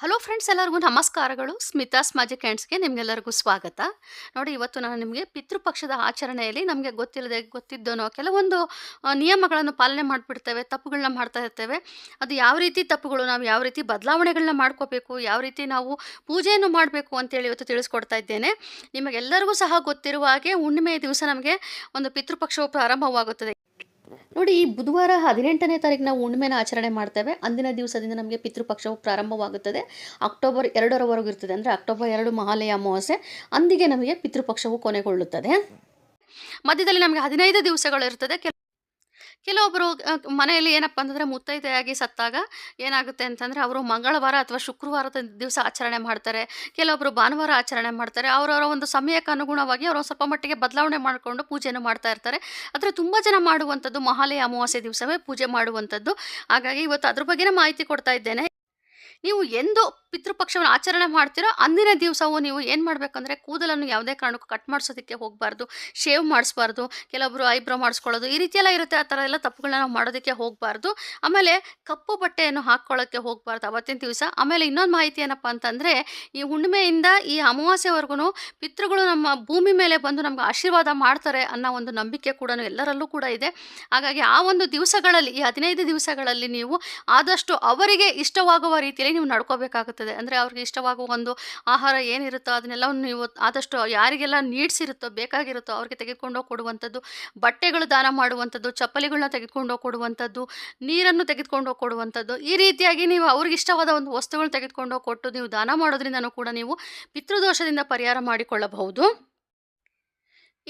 Hello friends, ಎಲ್ಲರಿಗೂ ನಮಸ್ಕಾರಗಳು. Smitha's magic ಹ್ಯಾಂಡ್ಸ್ಗೆ ನಿಮಗೆಲ್ಲರಿಗೂ ಸ್ವಾಗತ. ನೋಡಿ, ಇವತ್ತು ನಾನು ನಿಮಗೆ ಪಿತೃಪಕ್ಷದ ಆಚರಣೆಯಲ್ಲಿ ನಮಗೆ ಗೊತ್ತಿಲ್ಲದೆ ಗೊತ್ತಿದ್ದನೋ ಕೆಲವೊಂದು ನಿಯಮಗಳನ್ನು ಪಾಲನೆ ಮಾಡಿಬಿಡ್ತೇವೆ ತಪ್ಪುಗಳನ್ನ ಮಾಡ್ತಾ ಇರ್ತೇವೆ. ಅದು ಯಾವ ರೀತಿ ತಪ್ಪುಗಳು, ನಾವು ಯಾವ ರೀತಿ ಬದಲಾವಣೆಗಳನ್ನ ಮಾಡ್ಕೋಬೇಕು, ಯಾವ ರೀತಿ ನಾವು ಪೂಜೆಯನ್ನು ಮಾಡಬೇಕು ಅಂತೇಳಿ ಇವತ್ತು ತಿಳಿಸ್ಕೊಡ್ತಾ ಇದ್ದೇನೆ. ನಿಮಗೆಲ್ಲರಿಗೂ ಸಹ ಗೊತ್ತಿರುವ ಹಾಗೆ ಹುಣ್ಣಿಮೆಯ ದಿವಸ ನಮಗೆ ಒಂದು ಪಿತೃಪಕ್ಷವು ಪ್ರಾರಂಭವಾಗುತ್ತದೆ. ನೋಡಿ, ಈ ಬುಧವಾರ ಹದಿನೆಂಟನೇ ತಾರೀಕು ನಾವು ಹುಣ್ಣಿಮೆನ ಆಚರಣೆ ಮಾಡ್ತೇವೆ. ಅಂದಿನ ದಿವಸದಿಂದ ನಮಗೆ ಪಿತೃಪಕ್ಷವು ಪ್ರಾರಂಭವಾಗುತ್ತದೆ. ಅಕ್ಟೋಬರ್ ಎರಡರವರೆಗೂ ಇರ್ತದೆ. ಅಂದರೆ ಅಕ್ಟೋಬರ್ ಎರಡು ಮಹಾಲಯ ಅಮಾವಾಸ್ಯೆ. ಅಂದಿಗೆ ನಮಗೆ ಪಿತೃಪಕ್ಷವು ಕೊನೆಗೊಳ್ಳುತ್ತದೆ. ಮಧ್ಯದಲ್ಲಿ ನಮಗೆ ಹದಿನೈದು ದಿವಸಗಳು ಇರ್ತದೆ. ಕೆಲವೊಬ್ಬರು ಮನೆಯಲ್ಲಿ ಏನಪ್ಪ ಅಂತಂದರೆ ಮುತ್ತೈದೆಯಾಗಿ ಸತ್ತಾಗ ಏನಾಗುತ್ತೆ ಅಂತಂದರೆ ಅವರು ಮಂಗಳವಾರ ಅಥವಾ ಶುಕ್ರವಾರದ ದಿವಸ ಆಚರಣೆ ಮಾಡ್ತಾರೆ. ಕೆಲವೊಬ್ಬರು ಭಾನುವಾರ ಆಚರಣೆ ಮಾಡ್ತಾರೆ. ಅವರವರ ಒಂದು ಸಮಯಕ್ಕೆ ಅನುಗುಣವಾಗಿ ಅವರು ಸ್ವಲ್ಪ ಮಟ್ಟಿಗೆ ಬದಲಾವಣೆ ಮಾಡಿಕೊಂಡು ಪೂಜೆಯನ್ನು ಮಾಡ್ತಾ ಇರ್ತಾರೆ. ಆದರೆ ತುಂಬ ಜನ ಮಾಡುವಂಥದ್ದು ಮಹಾಲಯ ಅಮಾವಾಸ್ಯೆ ದಿವಸವೇ ಪೂಜೆ ಮಾಡುವಂಥದ್ದು. ಹಾಗಾಗಿ ಇವತ್ತು ಅದ್ರ ಬಗ್ಗೆನೇ ಮಾಹಿತಿ ಕೊಡ್ತಾ ಇದ್ದೇನೆ. ನೀವು ಎಂದು ಪಿತೃಪಕ್ಷವನ್ನು ಆಚರಣೆ ಮಾಡ್ತೀರೋ ಅಂದಿನ ದಿವಸವೂ ನೀವು ಏನು ಮಾಡಬೇಕಂದ್ರೆ ಕೂದಲನ್ನು ಯಾವುದೇ ಕಾರಣಕ್ಕೂ ಕಟ್ ಮಾಡಿಸೋದಕ್ಕೆ ಹೋಗಬಾರ್ದು, ಶೇವ್ ಮಾಡಿಸ್ಬಾರ್ದು ಕೆಲವೊಬ್ಬರು ಐಬ್ರೋ ಮಾಡಿಸ್ಕೊಳ್ಳೋದು ಈ ರೀತಿಯೆಲ್ಲ ಇರುತ್ತೆ. ಆ ಥರ ಎಲ್ಲ ತಪ್ಪುಗಳನ್ನ ನಾವು ಮಾಡೋದಕ್ಕೆ ಹೋಗಬಾರ್ದು. ಆಮೇಲೆ ಕಪ್ಪು ಬಟ್ಟೆಯನ್ನು ಹಾಕ್ಕೊಳ್ಳೋಕ್ಕೆ ಹೋಗಬಾರ್ದು ಅವತ್ತಿನ ದಿವಸ. ಆಮೇಲೆ ಇನ್ನೊಂದು ಮಾಹಿತಿ ಏನಪ್ಪ ಅಂತಂದರೆ ಈ ಹುಣ್ಣಿಮೆಯಿಂದ ಈ ಅಮಾವಾಸ್ಯವರೆಗೂ ಪಿತೃಗಳು ನಮ್ಮ ಭೂಮಿ ಮೇಲೆ ಬಂದು ನಮ್ಗೆ ಆಶೀರ್ವಾದ ಮಾಡ್ತಾರೆ ಅನ್ನೋ ಒಂದು ನಂಬಿಕೆ ಕೂಡ ಎಲ್ಲರಲ್ಲೂ ಕೂಡ ಇದೆ. ಹಾಗಾಗಿ ಆ ಒಂದು ದಿವಸಗಳಲ್ಲಿ, ಈ ಹದಿನೈದು ದಿವಸಗಳಲ್ಲಿ ನೀವು ಆದಷ್ಟು ಅವರಿಗೆ ಇಷ್ಟವಾಗುವ ರೀತಿಯಲ್ಲಿ ನೀವು ನಡ್ಕೋಬೇಕಾಗುತ್ತದೆ. ಅಂದರೆ ಅವ್ರಿಗೆ ಇಷ್ಟವಾಗುವ ಒಂದು ಆಹಾರ ಏನಿರುತ್ತೋ ಅದನ್ನೆಲ್ಲವನ್ನು ನೀವು ಆದಷ್ಟು ಯಾರಿಗೆಲ್ಲ ನೀಡ್ಸ್ ಇರುತ್ತೋ, ಬೇಕಾಗಿರುತ್ತೋ ಅವ್ರಿಗೆ ತೆಗೆದುಕೊಂಡೋಗಿ ಕೊಡುವಂಥದ್ದು, ಬಟ್ಟೆಗಳು ದಾನ ಮಾಡುವಂಥದ್ದು, ಚಪ್ಪಲಿಗಳನ್ನ ತೆಗೆದುಕೊಂಡೋಗಿ ಕೊಡುವಂಥದ್ದು, ನೀರನ್ನು ತೆಗೆದುಕೊಂಡೋಗಿ ಕೊಡುವಂಥದ್ದು, ಈ ರೀತಿಯಾಗಿ ನೀವು ಅವ್ರಿಗೆ ಇಷ್ಟವಾದ ಒಂದು ವಸ್ತುಗಳನ್ನ ತೆಗೆದುಕೊಂಡೋಗಿ ಕೊಟ್ಟು ನೀವು ದಾನ ಮಾಡೋದ್ರಿಂದನೂ ಕೂಡ ನೀವು ಪಿತೃದೋಷದಿಂದ ಪರಿಹಾರ ಮಾಡಿಕೊಳ್ಳಬಹುದು.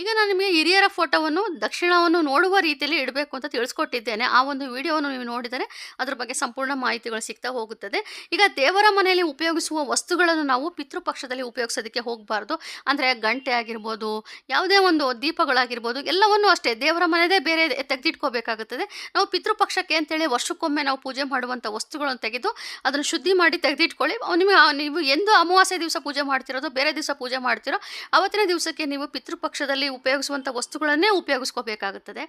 ಈಗ ನಾನು ನಿಮಗೆ ಹಿರಿಯರ ಫೋಟೋವನ್ನು, ದಕ್ಷಿಣವನ್ನು ನೋಡುವ ರೀತಿಯಲ್ಲಿ ಇಡಬೇಕು ಅಂತ ತಿಳಿಸ್ಕೊಟ್ಟಿದ್ದೇನೆ. ಆ ಒಂದು ವಿಡಿಯೋವನ್ನು ನೀವು ನೋಡಿದರೆ ಅದರ ಬಗ್ಗೆ ಸಂಪೂರ್ಣ ಮಾಹಿತಿಗಳು ಸಿಗ್ತಾ ಹೋಗುತ್ತದೆ. ಈಗ ದೇವರ ಮನೆಯಲ್ಲಿ ಉಪಯೋಗಿಸುವ ವಸ್ತುಗಳನ್ನು ನಾವು ಪಿತೃಪಕ್ಷದಲ್ಲಿ ಉಪಯೋಗಿಸೋದಕ್ಕೆ ಹೋಗಬಾರ್ದು. ಅಂದರೆ ಗಂಟೆ ಆಗಿರ್ಬೋದು, ಯಾವುದೇ ಒಂದು ದೀಪಗಳಾಗಿರ್ಬೋದು, ಎಲ್ಲವನ್ನೂ ಅಷ್ಟೇ ದೇವರ ಮನೆಯದೇ ಬೇರೆ ತೆಗೆದಿಟ್ಕೋಬೇಕಾಗುತ್ತದೆ. ನಾವು ಪಿತೃಪಕ್ಷಕ್ಕೆ ಅಂತೇಳಿ ವರ್ಷಕ್ಕೊಮ್ಮೆ ನಾವು ಪೂಜೆ ಮಾಡುವಂಥ ವಸ್ತುಗಳನ್ನು ತೆಗೆದು ಅದನ್ನು ಶುದ್ಧಿ ಮಾಡಿ ತೆಗೆದಿಟ್ಕೊಳ್ಳಿ. ನಿಮಗೆ ನೀವು ಎಂದು ಅಮಾವಾಸ್ಯೆ ದಿವಸ ಪೂಜೆ ಮಾಡ್ತಿರೋದು, ಬೇರೆ ದಿವಸ ಪೂಜೆ ಮಾಡ್ತಿರೋ, ಅವತ್ತಿನ ದಿವಸಕ್ಕೆ ನೀವು ಪಿತೃಪಕ್ಷದಲ್ಲಿ ಉಪಯೋಗಿಸುವಂಥ ವಸ್ತುಗಳನ್ನೇ ಉಪಯೋಗಿಸ್ಕೋಬೇಕಾಗುತ್ತದೆ.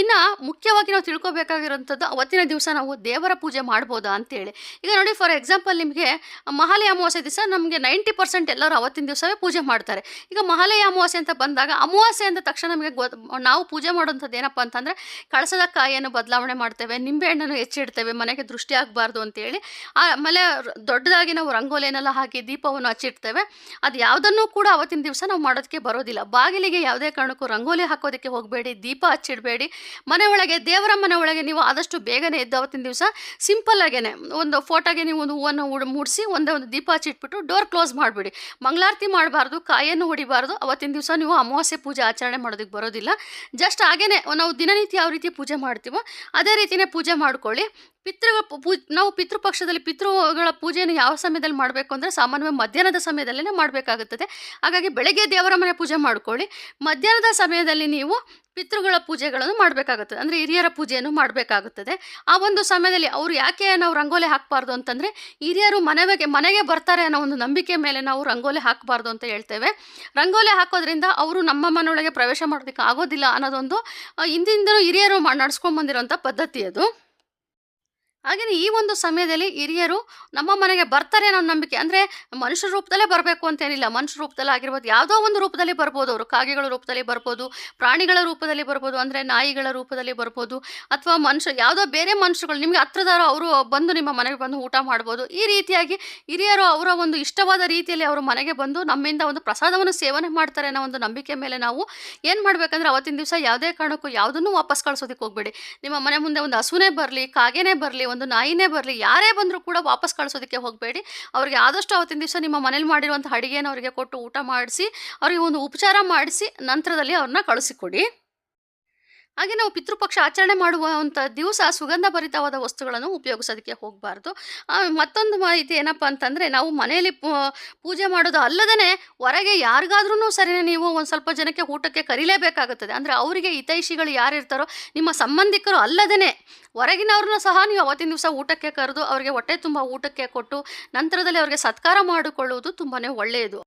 ಇನ್ನು ಮುಖ್ಯವಾಗಿ ನಾವು ತಿಳ್ಕೊಬೇಕಾಗಿರೋಂಥದ್ದು ಅವತ್ತಿನ ದಿವಸ ನಾವು ದೇವರ ಪೂಜೆ ಮಾಡ್ಬೋದಾ ಅಂತೇಳಿ. ಈಗ ನೋಡಿ ಫಾರ್ ಎಕ್ಸಾಂಪಲ್ ನಿಮಗೆ ಮಹಾಲಯ ಅಮಾವಾಸ್ಯೆ ದಿವಸ ನಮಗೆ ನೈಂಟಿ ಪರ್ಸೆಂಟ್ ಎಲ್ಲರೂ ಅವತ್ತಿನ ದಿವಸವೇ ಪೂಜೆ ಮಾಡ್ತಾರೆ. ಈಗ ಮಹಾಲಯ ಅಮಾವಾಸ್ಯೆ ಅಂತ ಬಂದಾಗ ಅಮಾವಾಸ್ಯೆ ಅಂದ ತಕ್ಷಣ ನಮಗೆ ನಾವು ಪೂಜೆ ಮಾಡುವಂಥದ್ದು ಏನಪ್ಪ ಅಂತಂದರೆ ಕಳಸದ ಕಾಯಿಯನ್ನು ಬದಲಾವಣೆ ಮಾಡ್ತೇವೆ ನಿಂಬೆಹಣ್ಣನ್ನು ಹೆಚ್ಚಿಡ್ತೇವೆ, ಮನೆಗೆ ದೃಷ್ಟಿ ಆಗಬಾರ್ದು ಅಂತೇಳಿ. ಆಮೇಲೆ ದೊಡ್ಡದಾಗಿ ನಾವು ರಂಗೋಲಿಯನ್ನೆಲ್ಲ ಹಾಕಿ ದೀಪವನ್ನು ಹಚ್ಚಿಡ್ತೇವೆ. ಅದು ಯಾವುದನ್ನು ಕೂಡ ಅವತ್ತಿನ ದಿವಸ ನಾವು ಮಾಡೋದಕ್ಕೆ ಬರೋದಿಲ್ಲ. ಬಾಗಿಲಿಗೆ ಯಾವುದೇ ಕಾರಣಕ್ಕೂ ರಂಗೋಲಿ ಹಾಕೋದಕ್ಕೆ ಹೋಗಬೇಡಿ, ದೀಪ ಹಚ್ಚಿಡಬೇಡಿ. ಮನೆಯೊಳಗೆ ದೇವರ ಮನೆ ಒಳಗೆ ನೀವು ಆದಷ್ಟು ಬೇಗನೆ ಎದ್ದು ಅವತ್ತಿನ ದಿವಸ ಆಗೇನೆ. ಒಂದು ಫೋಟೋಗೆ ನೀವು ಒಂದು ಹೂವನ್ನು ಉಡ್ ಮೂಡಿಸಿ ಒಂದೇ ಒಂದು ದೀಪ ಹಚ್ಚಿಟ್ಬಿಟ್ಟು ಡೋರ್ ಕ್ಲೋಸ್ ಮಾಡಿಬಿಡಿ. ಮಂಗಳಾರತಿ ಮಾಡಬಾರ್ದು ಕಾಯನ್ನು ಹೊಡಿಬಾರ್ದು. ಅವತ್ತಿನ ದಿವಸ ನೀವು ಅಮಾವಾಸ್ಯೆ ಪೂಜೆ ಆಚರಣೆ ಮಾಡೋದಕ್ಕೆ ಬರೋದಿಲ್ಲ. ಜಸ್ಟ್ ಹಾಗೇ ನಾವು ದಿನನಿತ್ಯ ಯಾವ ರೀತಿ ಪೂಜೆ ಮಾಡ್ತೀವೋ, ಅದೇ ರೀತಿಯೇ ಪೂಜೆ ಮಾಡ್ಕೊಳ್ಳಿ. ಪಿತೃ ಪೂ ನಾವು ಪಿತೃಪಕ್ಷದಲ್ಲಿ ಪಿತೃಗಳ ಪೂಜೆಯನ್ನು ಯಾವ ಸಮಯದಲ್ಲಿ ಮಾಡಬೇಕು ಅಂದರೆ ಸಾಮಾನ್ಯವಾಗಿ ಮಧ್ಯಾಹ್ನದ ಸಮಯದಲ್ಲೇ ಮಾಡಬೇಕಾಗುತ್ತದೆ. ಹಾಗಾಗಿ ಬೆಳಗ್ಗೆ ದೇವರ ಮನೆ ಪೂಜೆ ಮಾಡ್ಕೊಳ್ಳಿ, ಮಧ್ಯಾಹ್ನದ ಸಮಯದಲ್ಲಿ ನೀವು ಪಿತೃಗಳ ಪೂಜೆಗಳನ್ನು ಮಾಡಬೇಕಾಗುತ್ತದೆ. ಅಂದರೆ ಹಿರಿಯರ ಪೂಜೆಯನ್ನು ಮಾಡಬೇಕಾಗುತ್ತದೆ. ಆ ಒಂದು ಸಮಯದಲ್ಲಿ ಅವರು ಯಾಕೆ ನಾವು ರಂಗೋಲಿ ಹಾಕಬಾರ್ದು ಅಂತಂದರೆ, ಹಿರಿಯರು ಮನೆಗೆ ಮನೆಗೆ ಬರ್ತಾರೆ ಅನ್ನೋ ಒಂದು ನಂಬಿಕೆ ಮೇಲೆ ನಾವು ರಂಗೋಲಿ ಹಾಕಬಾರ್ದು ಅಂತ ಹೇಳ್ತೇವೆ. ರಂಗೋಲಿ ಹಾಕೋದ್ರಿಂದ ಅವರು ನಮ್ಮ ಮನೆಯೊಳಗೆ ಪ್ರವೇಶ ಮಾಡೋದಕ್ಕೆ ಆಗೋದಿಲ್ಲ ಅನ್ನೋದೊಂದು ಹಿಂದಿಂದಲೂ ಹಿರಿಯರು ಮಾ ಬಂದಿರೋಂಥ ಪದ್ಧತಿ ಅದು. ಹಾಗೆಯೇ ಈ ಒಂದು ಸಮಯದಲ್ಲಿ ಹಿರಿಯರು ನಮ್ಮ ಮನೆಗೆ ಬರ್ತಾರೆ ಅನ್ನೋ ನಂಬಿಕೆ. ಅಂದರೆ ಮನುಷ್ಯ ರೂಪದಲ್ಲೇ ಬರಬೇಕು ಅಂತೇನಿಲ್ಲ ಮನುಷ್ಯ ರೂಪದಲ್ಲಿ ಆಗಿರ್ಬೋದು, ಯಾವುದೋ ಒಂದು ರೂಪದಲ್ಲಿ ಬರ್ಬೋದು. ಅವರು ಕಾಗೆಗಳ ರೂಪದಲ್ಲಿ ಬರ್ಬೋದು, ಪ್ರಾಣಿಗಳ ರೂಪದಲ್ಲಿ ಬರ್ಬೋದು, ಅಂದರೆ ನಾಯಿಗಳ ರೂಪದಲ್ಲಿ ಬರ್ಬೋದು, ಅಥವಾ ಮನುಷ್ಯ, ಯಾವುದೋ ಬೇರೆ ಮನುಷ್ಯರುಗಳು, ನಿಮಗೆ ಹತ್ರದಾರ ಅವರು ಬಂದು ನಿಮ್ಮ ಮನೆಗೆ ಬಂದು ಊಟ ಮಾಡ್ಬೋದು. ಈ ರೀತಿಯಾಗಿ ಹಿರಿಯರು ಅವರ ಒಂದು ಇಷ್ಟವಾದ ರೀತಿಯಲ್ಲಿ ಅವರು ಮನೆಗೆ ಬಂದು ನಮ್ಮಿಂದ ಒಂದು ಪ್ರಸಾದವನ್ನು ಸೇವನೆ ಮಾಡ್ತಾರೆ ಅನ್ನೋ ಒಂದು ನಂಬಿಕೆ ಮೇಲೆ ನಾವು ಏನು ಮಾಡಬೇಕಂದ್ರೆ ಅವತ್ತಿನ ದಿವಸ ಯಾವುದೇ ಕಾರಣಕ್ಕೂ ಯಾವುದನ್ನು ವಾಪಸ್ ಕಳಿಸೋದಕ್ಕೆ ಹೋಗಬೇಡಿ. ನಿಮ್ಮ ಮನೆ ಮುಂದೆ ಒಂದು ಹಸುನೇ ಬರಲಿ, ಕಾಗೆನೇ ಬರಲಿ, ಒಂದು ನಾಯಿನೇ ಬರಲಿ, ಯಾರೇ ಬಂದರೂ ಕೂಡ ವಾಪಸ್ ಕಳಿಸೋದಕ್ಕೆ ಹೋಗಬೇಡಿ. ಅವ್ರಿಗೆ ಆದಷ್ಟು ಅವತ್ತಿನ ದಿವಸ ನಿಮ್ಮ ಮನೇಲಿ ಮಾಡಿರುವಂಥ ಅಡುಗೆನ ಅವರಿಗೆ ಕೊಟ್ಟು ಊಟ ಮಾಡಿಸಿ, ಅವರಿಗೆ ಒಂದು ಉಪಚಾರ ಮಾಡಿಸಿ, ನಂತರದಲ್ಲಿ ಅವ್ರನ್ನ ಕಳಿಸಿಕೊಡಿ. ಹಾಗೆ ನಾವು ಪಿತೃಪಕ್ಷ ಆಚರಣೆ ಮಾಡುವಂಥ ದಿವಸ ಸುಗಂಧ ಭರಿತವಾದ ವಸ್ತುಗಳನ್ನು ಉಪಯೋಗಿಸೋದಕ್ಕೆ ಹೋಗಬಾರ್ದು. ಮತ್ತೊಂದು ಮಾಹಿತಿ ಏನಪ್ಪ ಅಂತಂದರೆ ನಾವು ಮನೆಯಲ್ಲಿ ಪೂಜೆ ಮಾಡೋದು ಅಲ್ಲದೇ ಹೊರಗೆ ಯಾರಿಗಾದ್ರೂ ಸರಿನೇ ನೀವು ಒಂದು ಸ್ವಲ್ಪ ಜನಕ್ಕೆ ಊಟಕ್ಕೆ ಕರೀಲೇಬೇಕಾಗುತ್ತದೆ. ಅಂದರೆ ಅವರಿಗೆ ಹಿತೈಷಿಗಳು ಯಾರಿರ್ತಾರೋ, ನಿಮ್ಮ ಸಂಬಂಧಿಕರು ಅಲ್ಲದೇ ಹೊರಗಿನವ್ರನ್ನ ಸಹ ನೀವು ಅವತ್ತಿನ ದಿವಸ ಊಟಕ್ಕೆ ಕರೆದು ಅವರಿಗೆ ಹೊಟ್ಟೆ ತುಂಬ ಊಟಕ್ಕೆ ಕೊಟ್ಟು ನಂತರದಲ್ಲಿ ಅವರಿಗೆ ಸತ್ಕಾರ ಮಾಡಿಕೊಳ್ಳುವುದು ತುಂಬಾ ಒಳ್ಳೆಯದು.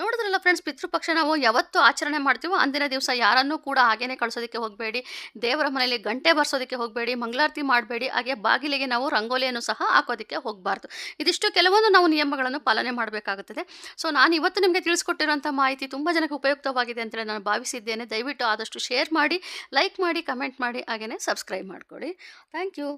ನೋಡಿದ್ರಲ್ಲ ಫ್ರೆಂಡ್ಸ್ ಪಿತೃಪಕ್ಷ ನಾವು ಯಾವತ್ತು ಆಚರಣೆ ಮಾಡ್ತೀವೋ ಅಂದಿನ ದಿವಸ ಯಾರನ್ನೂ ಕೂಡ ಹಾಗೇನೆ ಕಳಿಸೋದಕ್ಕೆ ಹೋಗಬೇಡಿ. ದೇವರ ಮನೆಯಲ್ಲಿ ಗಂಟೆ ಬರ್ಸೋದಕ್ಕೆ ಹೋಗಬೇಡಿ, ಮಂಗಳಾರತಿ ಮಾಡಬೇಡಿ, ಹಾಗೆ ಬಾಗಿಲಿಗೆ ನಾವು ರಂಗೋಲಿಯನ್ನು ಸಹ ಹಾಕೋದಕ್ಕೆ ಹೋಗಬಾರ್ದು. ಇದಿಷ್ಟು ಕೆಲವೊಂದು ನಾವು ನಿಯಮಗಳನ್ನು ಪಾಲನೆ ಮಾಡಬೇಕಾಗುತ್ತದೆ. ಸೊ ನಾನು ಇವತ್ತು ನಿಮಗೆ ತಿಳಿಸ್ಕೊಟ್ಟಿರುವಂಥ ಮಾಹಿತಿ ತುಂಬ ಜನಕ್ಕೆ ಉಪಯುಕ್ತವಾಗಿದೆ ಅಂತೇಳಿ ನಾನು ಭಾವಿಸಿದ್ದೇನೆ. ದಯವಿಟ್ಟು ಆದಷ್ಟು ಶೇರ್ ಮಾಡಿ ಲೈಕ್ ಮಾಡಿ ಕಮೆಂಟ್ ಮಾಡಿ ಹಾಗೆಯೇ ಸಬ್ಸ್ಕ್ರೈಬ್ ಮಾಡಿಕೊಡಿ ಥ್ಯಾಂಕ್ ಯು